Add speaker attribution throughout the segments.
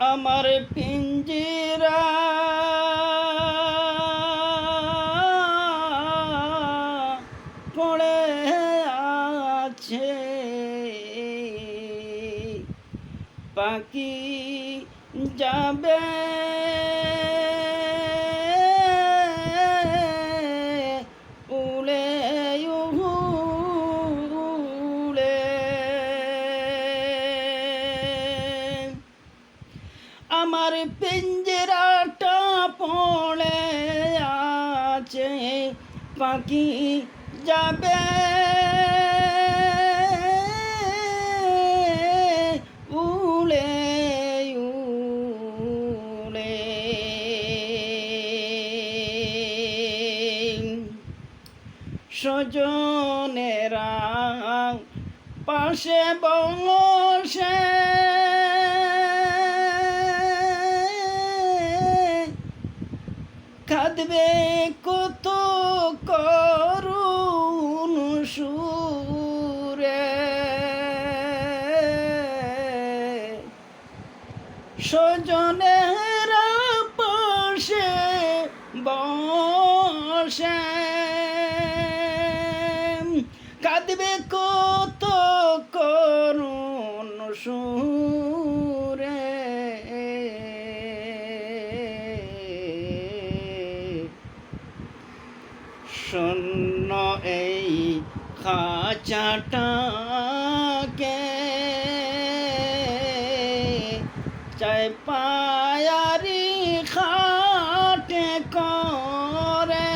Speaker 1: আমার পিঞ্জিরা। পড়ে আছে। পাখি যাবে পিঞ্জরাটা পড়ে আছে পাখি যাবে। উড়ে উড়ে। সজনেরা পাশে বসে কাঁদবে কত করুণ সুরে। সজনেরা পাশে বসে। কাঁদবে কত খাঁচাটাকে চাই পায়ারি খাটে করে।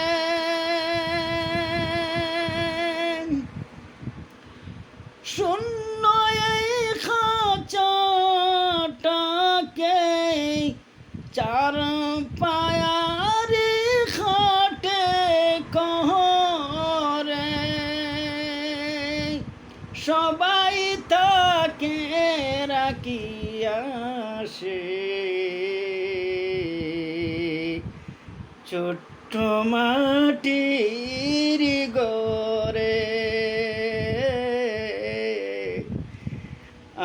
Speaker 1: শূন্য এই খাঁচাটাকে চার সবাই তাকে রাখিয়াসে ছোট্ট মাটির গরে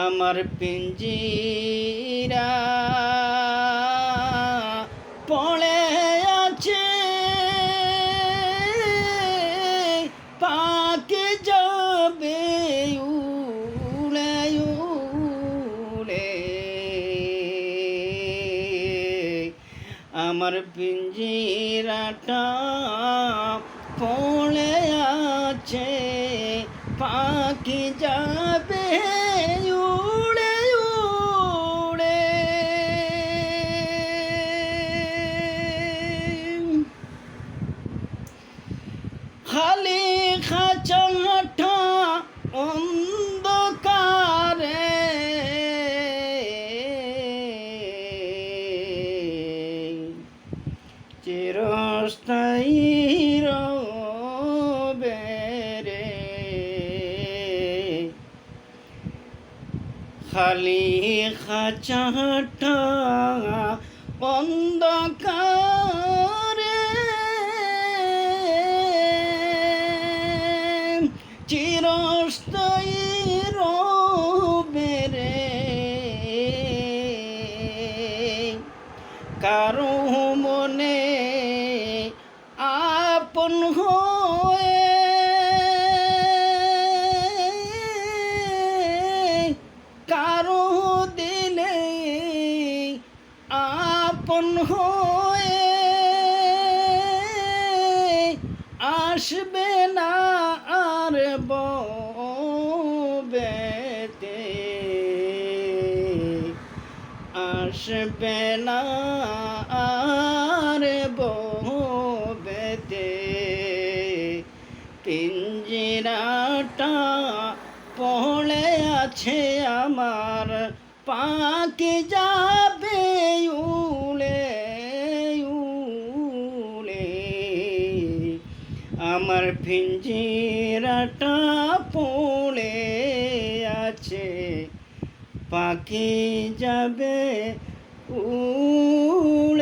Speaker 1: আমার পিঞ্জিরা পড়ে আমার পিঞ্জিরাটা পড়ে আছে পাখি যাবে উড়ে উড়ে। খালি খাঁচাটা অন্ধকারে খালি খাচাটা অন্ধকারে। আপন হয়ে আসবে না আর বেতে আসবে না আর বেতে পিঞ্জিরাটা পড়ে আছে আমার, পাকে যাবে উড়ে পিঞ্জিরাটা পড়ে আছে পাখি যাবে উড়ে